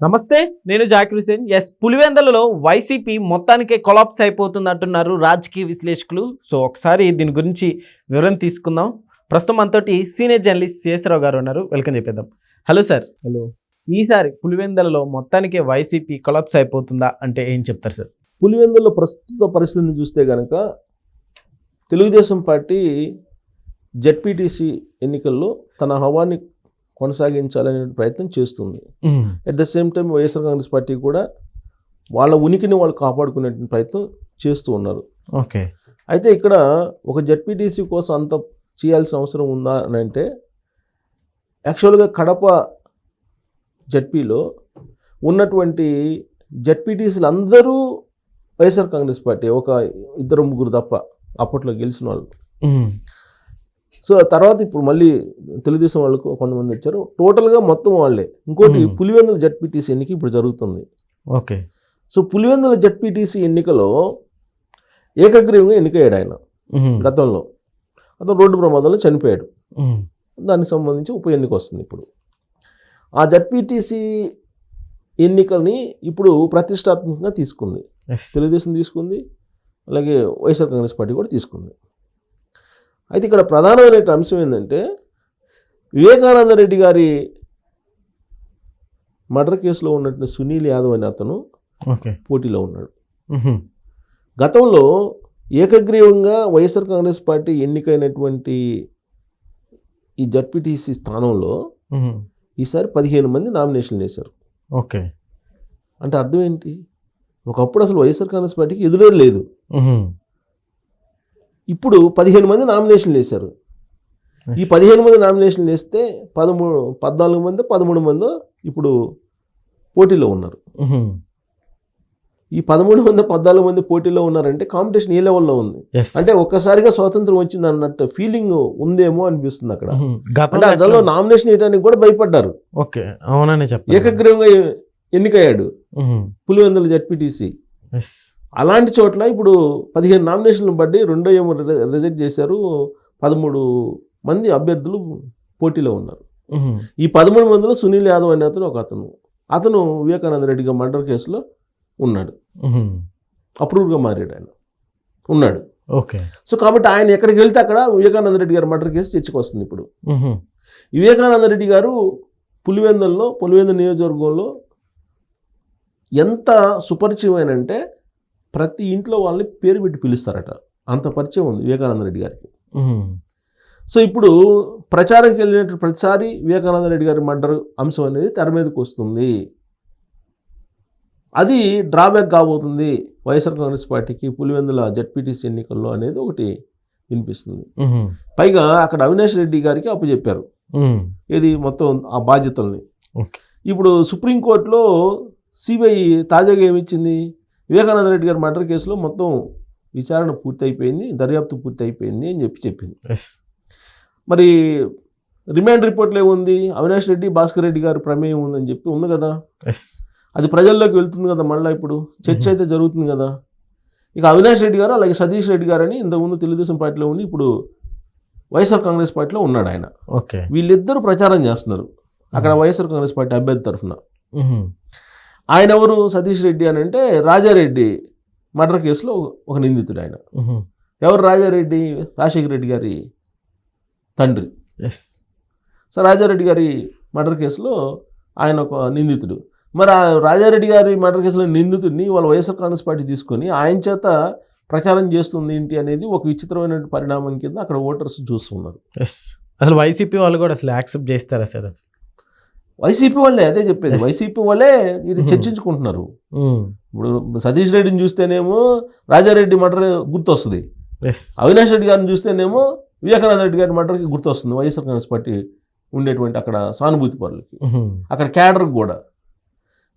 నమస్తే నేను జాకిర్ హుసేన్. ఎస్ పులివెందలలో వైసీపీ మొత్తానికే కొలాప్స్ అయిపోతుంది అంటున్నారు రాజకీయ విశ్లేషకులు. సో ఒకసారి దీని గురించి వివరణ తీసుకుందాం. ప్రస్తుతం మనతోటి సీనియర్ జర్నలిస్ట్ శేషరావు గారు ఉన్నారు. వెల్కమ్ చెప్పేద్దాం. హలో సార్ హలో ఈసారి పులివెందలలో మొత్తానికే వైసీపీ కొలాప్స్ అయిపోతుందా అంటే ఏం చెప్తారు సార్ పులివెందుల ప్రస్తుత పరిస్థితిని చూస్తే కనుక తెలుగుదేశం పార్టీ జెడ్పీటీసీ ఎన్నికల్లో తన హవాన్ని కొనసాగించాలనే ప్రయత్నం చేస్తుంది. At the same time YSR Congress party కూడా వాళ్ళ ఉనికిని వాళ్ళు కాపాడుకునే ప్రయత్నం చేస్తూ ఉన్నారు. ఓకే. అయితే ఇక్కడ ఒక జెడ్పీటీసీ కోసం అంత చేయాల్సిన అవసరం ఉందా అని అంటే యాక్చువల్గా కడప జెడ్పీలో ఉన్నటువంటి జెడ్పీటీసీలు అందరూ వైఎస్ఆర్ కాంగ్రెస్ పార్టీ ఒక ఇద్దరు ముగ్గురు తప్ప అప్పట్లో గెలిచిన వాళ్ళు. సో తర్వాత ఇప్పుడు మళ్ళీ తెలుగుదేశం వాళ్ళకు కొంతమంది వచ్చారు. టోటల్గా మొత్తం వాళ్ళే. ఇంకోటి. పులివెందుల జెడ్పీటీసీ ఎన్నిక ఇప్పుడు జరుగుతుంది. ఓకే. సో పులివెందుల జెడ్పీటీసీ ఎన్నికలో ఏకగ్రీవంగా ఎన్నికయ్యాడు ఆయన గతంలో. అతను రోడ్డు ప్రమాదంలో చనిపోయాడు. దానికి సంబంధించి ఉప ఎన్నిక వస్తుంది ఇప్పుడు. ఆ జడ్పీటీసీ ఎన్నికల్ని ఇప్పుడు ప్రతిష్టాత్మకంగా తీసుకుంది. తెలుగుదేశం తీసుకుంది. అలాగే వైఎస్ఆర్ కాంగ్రెస్ పార్టీ కూడా తీసుకుంది. అయితే ఇక్కడ ప్రధానమైన అంశం ఏంటంటే వివేకానంద రెడ్డి గారి మర్డర్ కేసులో ఉన్నటువంటి సునీల్ యాదవ్ అనే అతను ఓకే. పోటీలో ఉన్నాడు. గతంలో ఏకగ్రీవంగా వైఎస్ఆర్ కాంగ్రెస్ పార్టీ ఎన్నికైనటువంటి ఈ జడ్పీటీసీ స్థానంలో ఈసారి పదిహేను మంది నామినేషన్లు వేశారు. ఓకే. అంటే అర్థం ఏంటి? ఒకప్పుడు అసలు వైఎస్ఆర్ కాంగ్రెస్ పార్టీకి ఎదురే లేదు. ఇప్పుడు పదిహేను మంది నామినేషన్లు వేశారు ఈ పదిహేను మంది నామినేషన్లు వేస్తే పదమూడు పద్నాలుగు మంది పదమూడు మంది ఇప్పుడు పోటీలో ఉన్నారు. ఈ పదమూడు మంది పద్నాలుగు మంది పోటీలో ఉన్నారంటే కాంపిటీషన్ ఏ లెవెల్లో ఉంది? అంటే ఒక్కసారిగా స్వాతంత్రం వచ్చింది అన్నట్టు ఫీలింగ్ ఉందేమో అనిపిస్తుంది అక్కడ. అంటే అందులో నామినేషన్ వేయడానికి కూడా భయపడ్డారు. ఓకే అవుననే చెప్పారు. ఏకగ్రీవంగా ఎన్నికయ్యాడు. పులివెందుల జడ్పీటీసీ. అలాంటి చోట్ల ఇప్పుడు పదిహేను నామినేషన్లు బట్టి రెండో ఏమో రిజెక్ట్ చేశారు. పదమూడు మంది అభ్యర్థులు పోటీలో ఉన్నారు. ఈ పదమూడు మందిలో సునీల్ యాదవ్ అనే అతను ఒక అతను. అతను వివేకానంద రెడ్డి గారి మర్డర్ కేసులో ఉన్నాడు. అప్రూవ్గా మారాడు ఆయన. ఉన్నాడు. ఓకే. సో కాబట్టి ఆయన ఎక్కడికి వెళ్తే అక్కడ వివేకానంద రెడ్డి గారి మర్డర్ కేసు చర్చకు వస్తుంది ఇప్పుడు వివేకానంద రెడ్డి గారు పులివెందుల్లో పులివెందు నియోజకవర్గంలో ఎంత సుపరిచయం అంటే ప్రతి ఇంట్లో వాళ్ళని పేరు పెట్టి పిలుస్తారట. అంత పరిచయం ఉంది వివేకానంద రెడ్డి గారికి. సో ఇప్పుడు ప్రచారంకి వెళ్ళినట్టు ప్రతిసారి వివేకానంద రెడ్డి గారి మర్డర్ అంశం అనేది తెర మీదకి వస్తుంది. అది డ్రాబ్యాక్ కాబోతుంది వైఎస్ఆర్ కాంగ్రెస్ పార్టీకి పులివెందుల జడ్పీటీసీ ఎన్నికల్లో అనేది ఒకటి వినిపిస్తుంది. పైగా అక్కడ అవినాష్ రెడ్డి గారికి అప్పచెప్పారు ఇది మొత్తం ఆ బాధ్యతల్ని. ఇప్పుడు సుప్రీంకోర్టులో సిబిఐ తాజాగా ఏమిచ్చింది? వివేకానంద రెడ్డి గారి మర్డర్ కేసులో మొత్తం విచారణ పూర్తి అయిపోయింది దర్యాప్తు పూర్తి అయిపోయింది అని చెప్పి చెప్పింది. మరి రిమాండ్ రిపోర్ట్లో ఏముంది? అవినాష్ రెడ్డి భాస్కర్ రెడ్డి గారి ప్రమేయం ఉందని చెప్పి ఉంది కదా? అది ప్రజల్లోకి వెళ్తుంది కదా మళ్ళీ ఇప్పుడు? చర్చ Mhm. అయితే జరుగుతుంది కదా? ఇక అవినాష్ రెడ్డి గారు అలాగే సతీష్ రెడ్డి గారు అని ఇంతకుముందు తెలుగుదేశం పార్టీలో ఉండి ఇప్పుడు వైఎస్ఆర్ కాంగ్రెస్ పార్టీలో ఉన్నాడు ఆయన. ఓకే వీళ్ళిద్దరూ ప్రచారం చేస్తున్నారు. అక్కడ Mhm. వైఎస్ఆర్ కాంగ్రెస్ పార్టీ అభ్యర్థి తరఫున. ఆయన ఎవరు? సతీష్ రెడ్డి అని అంటే రాజారెడ్డి మర్డర్ కేసులో ఒక నిందితుడు ఆయన. ఎవరు రాజారెడ్డి? రాజశేఖర రెడ్డి గారి తండ్రి. ఎస్. సో రాజారెడ్డి గారి మర్డర్ కేసులో ఆయన ఒక నిందితుడు. మరి ఆ రాజారెడ్డి గారి మర్డర్ కేసులో నిందితుడిని వాళ్ళ వైఎస్ఆర్ కాంగ్రెస్ పార్టీ తీసుకొని ఆయన చేత ప్రచారం చేస్తుంది ఏంటి అనేది ఒక విచిత్రమైన పరిణామం కింద అక్కడ ఓటర్స్ చూస్తున్నారు. ఎస్. అసలు వైసీపీ వాళ్ళు కూడా అసలు యాక్సెప్ట్ చేస్తారా సార్ అసలు? వైసీపీ వాళ్ళే అదే చెప్పేది. వైసీపీ వాళ్ళే ఇది Mhm. చర్చించుకుంటున్నారు. ఇప్పుడు సతీష్ రెడ్డిని చూస్తేనేమో రాజారెడ్డి మర్డర్ గుర్తొస్తుంది. అవినాష్ రెడ్డి గారిని చూస్తేనేమో వివేకానంద రెడ్డి గారి మర్డర్కి గుర్తొస్తుంది. వైఎస్ఆర్ కాంగ్రెస్ పార్టీ ఉండేటువంటి అక్కడ సానుభూతి పరులకి. అక్కడ క్యాడర్కి కూడా.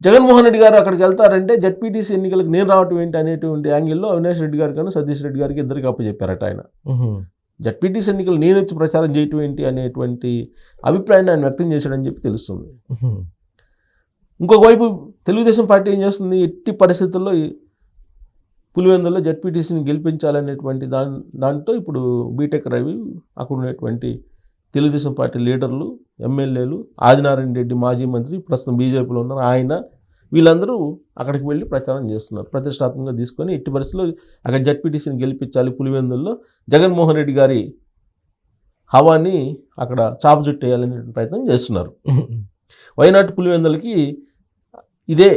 జగన్మోహన్ రెడ్డి గారు అక్కడికి వెళ్తారంటే జడ్పీటీసీ ఎన్నికలకు నేను రావటం ఏంటి అనేటువంటి యాంగిల్లో అవినాష్ రెడ్డి గారికి కానీ సతీష్ రెడ్డి గారికి ఇద్దరికి అప్పచెప్పారట ఆయన. జడ్పీటీసీ ఎన్నికలు నేను వచ్చి ప్రచారం చేయటం ఏంటి అనేటువంటి అభిప్రాయాన్ని ఆయన వ్యక్తం చేశాడని చెప్పి తెలుస్తుంది. ఇంకొక వైపు తెలుగుదేశం పార్టీ ఏం చేస్తుంది? ఎట్టి పరిస్థితుల్లో పులివెందుల్లో జడ్పీటీసీని గెలిపించాలనేటువంటి దాని దాంట్లో ఇప్పుడు బీటెక్ రవి అక్కడ ఉన్నటువంటి తెలుగుదేశం పార్టీ లీడర్లు ఎమ్మెల్యేలు ఆదినారాయణ రెడ్డి మాజీ మంత్రి ప్రస్తుతం బీజేపీలో ఉన్నారు. ఆయన వీళ్ళందరూ అక్కడికి వెళ్ళి ప్రచారం చేస్తున్నారు. ప్రతిష్టాత్మకంగా తీసుకొని ఎట్టి పరిస్థితుల్లో అక్కడ జడ్పీటీసీని గెలిపించాలి పులివెందుల్లో జగన్మోహన్ రెడ్డి గారి హవాని అక్కడ చాప చుట్టేయాలనే ప్రయత్నం చేస్తున్నారు. వైనాటి పులివెందులకి ఇదే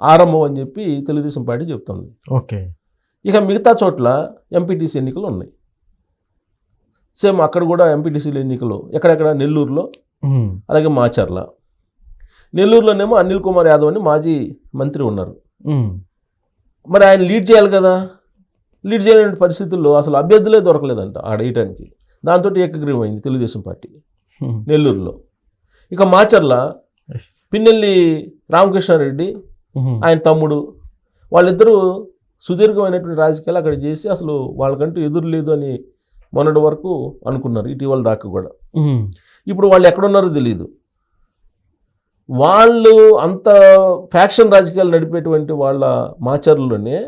ఆరంభం అని చెప్పి తెలుగుదేశం పార్టీ చెప్తుంది. ఓకే. ఇక మిగతా చోట్ల ఎంపీటీసీ ఎన్నికలు ఉన్నాయి. సేమ్ అక్కడ కూడా ఎంపీటీసీల ఎన్నికలు ఎక్కడెక్కడ నెల్లూరులో అలాగే మాచర్ల. నెల్లూరులోనేమో అనిల్ కుమార్ యాదవ్ అని మాజీ మంత్రి ఉన్నారు. మరి ఆయన లీడ్ చేయాలి కదా? లీడ్ చేయలేని పరిస్థితుల్లో అసలు అభ్యర్థులే దొరకలేదంట ఆడ వేయటానికి. దాంతో ఏకగ్రీవం అయింది తెలుగుదేశం పార్టీ నెల్లూరులో. ఇక మాచర్ల పిన్నెల్లి రామకృష్ణారెడ్డి ఆయన తమ్ముడు వాళ్ళిద్దరూ సుదీర్ఘమైనటువంటి రాజకీయాలు అక్కడ చేసి అసలు వాళ్ళకంటూ ఎదురు లేదు అని మొన్నటి వరకు అనుకున్నారు ఇటీవల దాకా కూడా. ఇప్పుడు వాళ్ళు ఎక్కడున్నారో తెలియదు వాళ్ళు అంత ఫ్యాక్షన్ రాజకీయాలు నడిపేటువంటి వాళ్ళ మాచర్లలోనే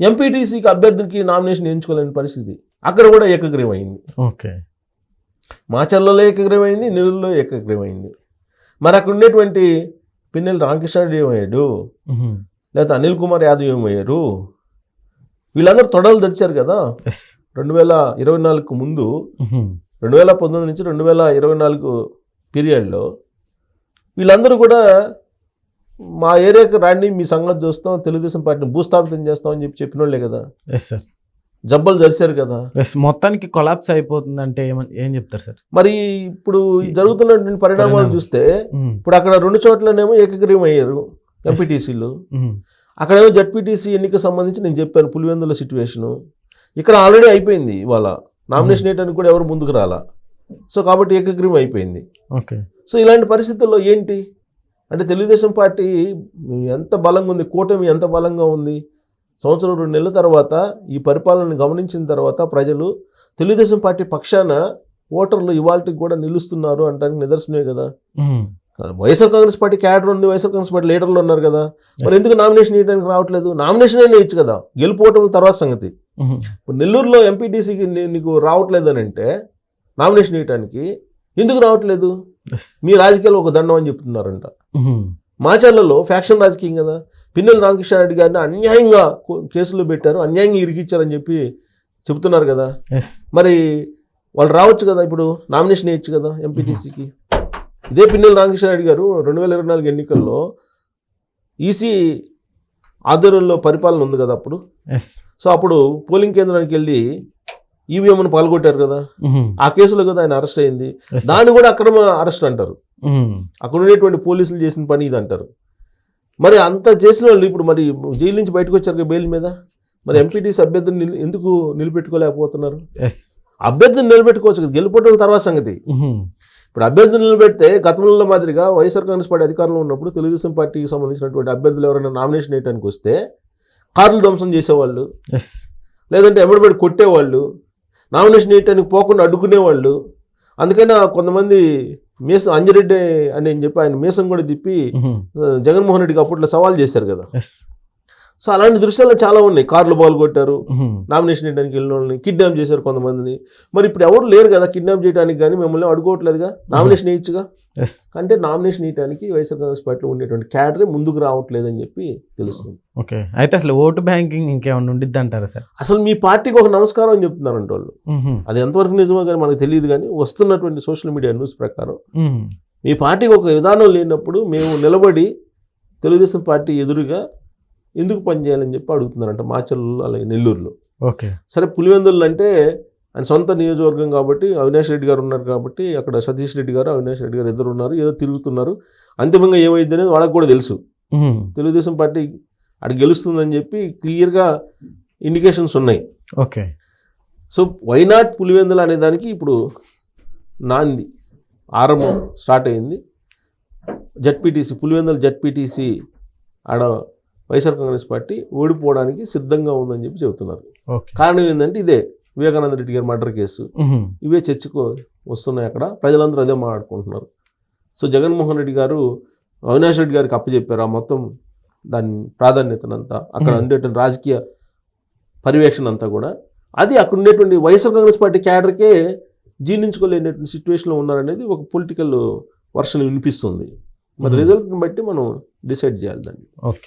ఎంపీటీసీకి అభ్యర్థికి నామినేషన్ ఎంచుకోలేని పరిస్థితి. అక్కడ కూడా ఏకగ్రీవం అయింది ఓకే. మాచర్లలో ఏకగ్రీవం అయింది నెల్లూరులో ఏకగ్రీవం అయింది మరి అక్కడ ఉండేటువంటి పిన్నెల రామకృష్ణారెడ్డి ఏమయ్యాడు? లేకపోతే అనిల్ కుమార్ యాదవ్ ఏమయ్యారు? వీళ్ళందరూ తొడలు తెరిచారు కదా? రెండు వేల ఇరవై నాలుగుకు ముందు రెండు వేల పంతొమ్మిది నుంచి రెండు వేల ఇరవై నాలుగు పీరియడ్లో వీళ్ళందరూ కూడా మా ఏరియాకి రాండి మీ సంగతి చూస్తాం తెలుగుదేశం పార్టీని భూస్థాపితం చేస్తాం అని చెప్పి చెప్పిన వాళ్ళే కదా. ఎస్ సార్ జబ్బలు జరిశారు కదా. ఎస్ మొత్తానికి కొలాప్స్ అయిపోతుంది అంటే ఏం చెప్తారు సార్ మరి ఇప్పుడు జరుగుతున్నటువంటి పరిణామాలు పరిణామం. చూస్తే ఇప్పుడు అక్కడ రెండు చోట్లనేమో ఏకగ్రీవం అయ్యారు ఎంపీటీసీలు. అక్కడేమో జడ్పీటీసీ ఎన్నిక సంబంధించి నేను చెప్పాను పులివెందుల సిచ్యువేషను ఇక్కడ ఆల్రెడీ అయిపోయింది ఇవాళ. నామినేషన్ వేయడానికి కూడా ఎవరు ముందుకు రాలా. సో కాబట్టి ఏకగ్రీవం అయిపోయింది. ఓకే సో ఇలాంటి పరిస్థితుల్లో ఏంటి? అంటే తెలుగుదేశం పార్టీ ఎంత బలంగా ఉంది? కూటమి ఎంత బలంగా ఉంది? సంవత్సరం రెండు నెలల తర్వాత ఈ పరిపాలనను గమనించిన తర్వాత ప్రజలు తెలుగుదేశం పార్టీ పక్షాన ఓటర్లు ఇవాళకి కూడా నిలుస్తున్నారు అంటానికి నిదర్శనమే కదా. వైఎస్ఆర్ కాంగ్రెస్ పార్టీ క్యాడర్ ఉంది వైఎస్ఆర్ కాంగ్రెస్ పార్టీ లీడర్లు ఉన్నారు కదా. మరి ఎందుకు నామినేషన్ వేయడానికి రావట్లేదు? నామినేషన్ అయినా ఇచ్చు కదా. గెలుపోవటం తర్వాత సంగతి. ఇప్పుడు నెల్లూరులో ఎంపీటీసీకి నీకు రావట్లేదు అని అంటే నామినేషన్ వేయడానికి ఎందుకు రావట్లేదు? మీ రాజకీయాలు ఒక దండం అని చెప్తున్నారంట. మాచర్లలో ఫ్యాక్షన్ రాజకీయం కదా. పిన్నెల రామకృష్ణారెడ్డి గారిని అన్యాయంగా కేసులో పెట్టారు అన్యాయంగా ఇరికిచ్చారని చెప్పి చెబుతున్నారు కదా. మరి వాళ్ళు రావచ్చు కదా ఇప్పుడు? నామినేషన్ వేయచ్చు కదా ఎంపీటీసీకి ఇదే పిన్నెల రామకృష్ణారెడ్డి గారు రెండు వేల ఇరవై నాలుగు ఎన్నికల్లో ఈసీ ఆధ్వర్యంలో పరిపాలన ఉంది కదా అప్పుడు? ఎస్ సో అప్పుడు పోలింగ్ కేంద్రానికి వెళ్ళి ఈవీఎంను పాల్గొట్టారు కదా? ఆ కేసులో కదా ఆయన అరెస్ట్ అయింది. దాన్ని కూడా అక్రమ అరెస్ట్ అంటారు. అక్కడ ఉండేటువంటి పోలీసులు చేసిన పని ఇది అంటారు మరి అంత చేసిన వాళ్ళు ఇప్పుడు మరి జైలు నుంచి బయటకు వచ్చారు కదా బెయిల్ మీద? మరి ఎంపీటీసీ అభ్యర్థిని ఎందుకు నిలబెట్టుకోలేకపోతున్నారు? అభ్యర్థిని నిలబెట్టుకోవచ్చు కదా గెలుపటం తర్వాత సంగతి. ఇప్పుడు అభ్యర్థిని నిలబెడితే గతంలో మాదిరిగా వైఎస్ఆర్ కాంగ్రెస్ పార్టీ అధికారంలో ఉన్నప్పుడు తెలుగుదేశం పార్టీకి సంబంధించినటువంటి అభ్యర్థులు ఎవరైనా నామినేషన్ వేయడానికి వస్తే కార్లు ధ్వంసం చేసేవాళ్ళు. ఎస్ లేదంటే ఎమ్మడిపడి కొట్టేవాళ్ళు. నామినేషన్ వేయటానికి పోకుండా అడ్డుకునేవాళ్ళు. అందుకని కొంతమంది మీసం అంజిరెడ్డి అని చెప్పి ఆయన మీసం కూడా తిప్పి జగన్మోహన్ రెడ్డికి అప్పట్లో సవాల్ చేశారు కదా. సో అలాంటి దృశ్యాలు చాలా ఉన్నాయి. కార్లు బాల్ కొట్టారు నామినేషన్ వేయడానికి వెళ్ళిన వాళ్ళని కిడ్నాప్ చేశారు కొంతమందిని. మరి ఇప్పుడు ఎవరు లేరు కదా కిడ్నాప్ చేయడానికి కానీ మిమ్మల్ని అడుకోవట్లేదుగా నామినేషన్ వేయచ్చుగా? అంటే నామినేషన్ వేయడానికి వైఎస్ఆర్ కాంగ్రెస్ పార్టీలో ఉండేటువంటి క్యాడరే ముందుకు రావట్లేదని చెప్పి తెలుస్తుంది. ఓకే. అయితే అసలు ఓటు బ్యాంకింగ్ ఇంకేమైనా ఉండిద్ది అంటారా సార్? అసలు మీ పార్టీకి ఒక నమస్కారం అని చెప్తున్నారంట వాళ్ళు. అది ఎంతవరకు నిజమో కానీ మనకు తెలియదు కానీ వస్తున్నటువంటి సోషల్ మీడియా న్యూస్ ప్రకారం మీ పార్టీకి ఒక విధానం లేనప్పుడు మేము నిలబడి తెలుగుదేశం పార్టీ ఎదురుగా ఎందుకు పనిచేయాలని చెప్పి అడుగుతున్నారంట మాచర్లలో అలాగే నెల్లూరులో. ఓకే. సరే పులివెందులు అంటే ఆయన సొంత నియోజకవర్గం కాబట్టి అవినాష్ రెడ్డి గారు ఉన్నారు కాబట్టి అక్కడ సతీష్ రెడ్డి గారు అవినాష్ రెడ్డి గారు ఇద్దరు ఉన్నారు ఏదో తిరుగుతున్నారు. అంతిమంగా ఏమైంది అనేది వాళ్ళకి కూడా తెలుసు. తెలుగుదేశం పార్టీ అక్కడ గెలుస్తుందని చెప్పి క్లియర్గా ఇండికేషన్స్ ఉన్నాయి. ఓకే. సో వైనాట్ పులివెందులు అనే దానికి ఇప్పుడు నాంది ఆరంభం స్టార్ట్ అయింది. జడ్పీటీసీ పులివెందుల జడ్పీటీసీ ఆడ వైఎస్ఆర్ కాంగ్రెస్ పార్టీ ఓడిపోవడానికి సిద్ధంగా ఉందని చెప్పి చెబుతున్నారు. కారణం ఏంటంటే ఇదే వివేకానంద రెడ్డి గారి మర్డర్ కేసు. ఇవే చర్చకు వస్తున్నాయి అక్కడ. ప్రజలందరూ అదే మాట్లాడుకుంటున్నారు. సో జగన్మోహన్ రెడ్డి గారు అవినాష్ రెడ్డి గారికి అప్పచెప్పారు ఆ మొత్తం దాని ప్రాధాన్యతనంతా. అక్కడ. ఉండేటువంటి రాజకీయ పర్యవేక్షణ అంతా కూడా. అది అక్కడ ఉండేటువంటి వైఎస్ఆర్ కాంగ్రెస్ పార్టీ క్యాడర్కే జీర్ణించుకోలేనటువంటి సిచ్యువేషన్లో ఉన్నారనేది ఒక పొలిటికల్ వర్షన్ వినిపిస్తుంది. మరి. రిజల్ట్ని బట్టి మనం డిసైడ్ చేయాలి దాన్ని. ఓకే.